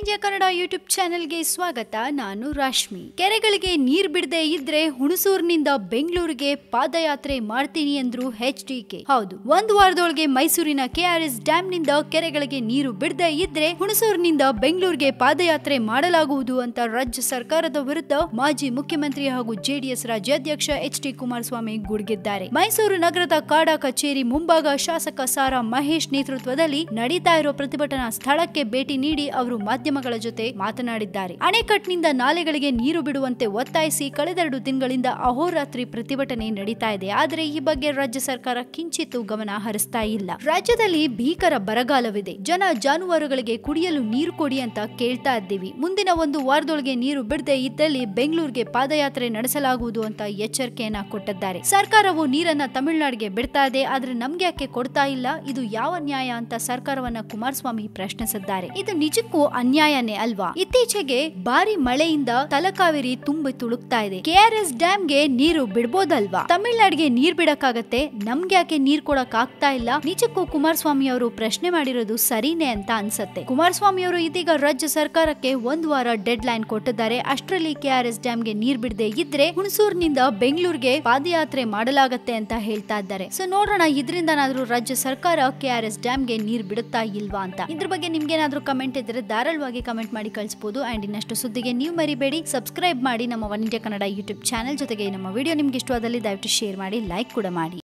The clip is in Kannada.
ಇಂಡಿಯಾ ಕನ್ನಡ ಯೂಟ್ಯೂಬ್ ಚಾನೆಲ್ಗೆ ಸ್ವಾಗತ. ನಾನು ರಾಶ್ಮಿ. ಕೆರೆಗಳಿಗೆ ನೀರ್ ಬಿಡದೆ ಇದ್ರೆ ಹುಣಸೂರಿನಿಂದ ಬೆಂಗಳೂರಿಗೆ ಪಾದಯಾತ್ರೆ ಮಾಡ್ತೀನಿ ಎಂದ್ರು ಎಚ್ ಕೆ. ಹೌದು, ಒಂದು ವಾರದೊಳಗೆ ಮೈಸೂರಿನ ಕೆಆರ್ಎಸ್ ಡ್ಯಾಂನಿಂದ ಕೆರೆಗಳಿಗೆ ನೀರು ಬಿಡದೆ ಇದ್ರೆ ಹುಣಸೂರಿನಿಂದ ಬೆಂಗಳೂರಿಗೆ ಪಾದಯಾತ್ರೆ ಮಾಡಲಾಗುವುದು ಅಂತ ರಾಜ್ಯ ಸರ್ಕಾರದ ವಿರುದ್ಧ ಮಾಜಿ ಮುಖ್ಯಮಂತ್ರಿ ಹಾಗೂ ಜೆಡಿಎಸ್ ರಾಜ್ಯಾಧ್ಯಕ್ಷ ಎಚ್ ಡಿ ಕುಮಾರಸ್ವಾಮಿ ಗುಡುಗಿದ್ದಾರೆ. ಮೈಸೂರು ನಗರದ ಕಾಡಾ ಕಚೇರಿ ಮುಂಭಾಗ ಶಾಸಕ ಸಾರಾ ಮಹೇಶ್ ನೇತೃತ್ವದಲ್ಲಿ ನಡೀತಾ ಇರೋ ಪ್ರತಿಭಟನಾ ಸ್ಥಳಕ್ಕೆ ಭೇಟಿ ನೀಡಿ ಅವರು ಮಾಧ್ಯಮಗಳ ಜೊತೆ ಮಾತನಾಡಿದ್ದಾರೆ. ಅಣೆಕಟ್ಟಿನಿಂದ ನಾಲೆಗಳಿಗೆ ನೀರು ಬಿಡುವಂತೆ ಒತ್ತಾಯಿಸಿ ಕಳೆದೆರಡು ದಿನಗಳಿಂದ ಅಹೋರಾತ್ರಿ ಪ್ರತಿಭಟನೆ ನಡೀತಾ ಇದೆ. ಆದರೆ ಈ ಬಗ್ಗೆ ರಾಜ್ಯ ಸರ್ಕಾರ ಕಿಂಚಿತ್ತು ಗಮನ ಹರಿಸ್ತಾ ಇಲ್ಲ. ರಾಜ್ಯದಲ್ಲಿ ಭೀಕರ ಬರಗಾಲವಿದೆ. ಜನ ಜಾನುವಾರುಗಳಿಗೆ ಕುಡಿಯಲು ನೀರು ಕೊಡಿ ಅಂತ ಕೇಳ್ತಾ ಇದ್ದೀವಿ. ಮುಂದಿನ ಒಂದು ವಾರದೊಳಗೆ ನೀರು ಬಿಡದೆ ಇದ್ದಲ್ಲಿ ಬೆಂಗಳೂರಿಗೆ ಪಾದಯಾತ್ರೆ ನಡೆಸಲಾಗುವುದು ಅಂತ ಎಚ್ಚರಿಕೆಯನ್ನ ಕೊಟ್ಟಿದ್ದಾರೆ. ಸರ್ಕಾರವು ನೀರನ್ನ ತಮಿಳುನಾಡಿಗೆ ಬಿಡ್ತಾ ಇದೆ. ಆದ್ರೆ ನಮ್ಗೆ ಯಾಕೆ ಕೊಡ್ತಾ ಇಲ್ಲ? ಇದು ಯಾವ ನ್ಯಾಯ ಅಂತ ಸರ್ಕಾರವನ್ನ ಕುಮಾರಸ್ವಾಮಿ ಪ್ರಶ್ನಿಸಿದ್ದಾರೆ. ಇದು ನಿಜಕ್ಕೂ ಅನ್ಯಾಯನೇ ಅಲ್ವಾ? ಇತ್ತೀಚೆಗೆ ಭಾರಿ ಮಳೆಯಿಂದ ತಲಕಾವೇರಿ ತುಂಬಿ ತುಳುಕ್ತಾ ಇದೆ. ಡ್ಯಾಮ್ಗೆ ನೀರು ಬಿಡ್ಬೋದಲ್ವಾ? ತಮಿಳ್ನಾಡಿಗೆ ನೀರ್ ಬಿಡಕ್ಕಾಗತ್ತೆ. ನಮ್ಗೆ ಯಾಕೆ ನೀರ್ ಕೊಡಕ್ ಆಗ್ತಾ ಇಲ್ಲ? ನಿಜಕ್ಕೂ ಕುಮಾರಸ್ವಾಮಿ ಅವರು ಪ್ರಶ್ನೆ ಮಾಡಿರೋದು ಸರಿನೇ ಅಂತ ಅನ್ಸತ್ತೆ. ಕುಮಾರಸ್ವಾಮಿ ಅವರು ಇದೀಗ ರಾಜ್ಯ ಸರ್ಕಾರಕ್ಕೆ ಒಂದು ವಾರ ಡೆಡ್ ಲೈನ್ ಕೊಟ್ಟಿದ್ದಾರೆ. ಅಷ್ಟರಲ್ಲಿ ಕೆಆರ್ಎಸ್ಗೆ ನೀರ್ ಬಿಡದೆ ಇದ್ರೆ ಹುಣಸೂರಿನಿಂದ ಬೆಂಗಳೂರಿಗೆ ಪಾದಯಾತ್ರೆ ಮಾಡಲಾಗತ್ತೆ ಅಂತ ಹೇಳ್ತಾ ಇದ್ದಾರೆ. ಸೊ ನೋಡೋಣ, ಇದರಿಂದನಾದ್ರೂ ರಾಜ್ಯ ಸರ್ಕಾರ ಕೆಆರ್ಎಸ್ಗೆ ನೀರ್ ಬಿಡುತ್ತಾ ಇಲ್ವಾ ಅಂತ. ಇದ್ರ ಬಗ್ಗೆ ನಿಮ್ಗೆ ಏನಾದ್ರೂ ಕಮೆಂಟ್ ಇದ್ರೆ ಧಾರಾಳವಾಗಿ ಕಮೆಂಟ್ ಮಾಡಿ ಕಳಿಸಬಹುದು ಅಂಡ್ ಇನ್ನಷ್ಟು ಸುದ್ದಿಗೆ ನೀವು ಮರಿಬೇಡಿ. ಸಬ್ಸ್ಕ್ರೈಬ್ ಮಾಡಿ ನಮ್ಮ one India Kannada YouTube channel ಜೊತೆಗೆ ನಮ್ಮ ವಿಡಿಯೋ ನಿಮ್ಗೆ ಇಷ್ಟವಾದಲ್ಲಿ ದಯವಿಟ್ಟು ಶೇರ್ ಮಾಡಿ ಲೈಕ್ ಕೂಡ ಮಾಡಿ.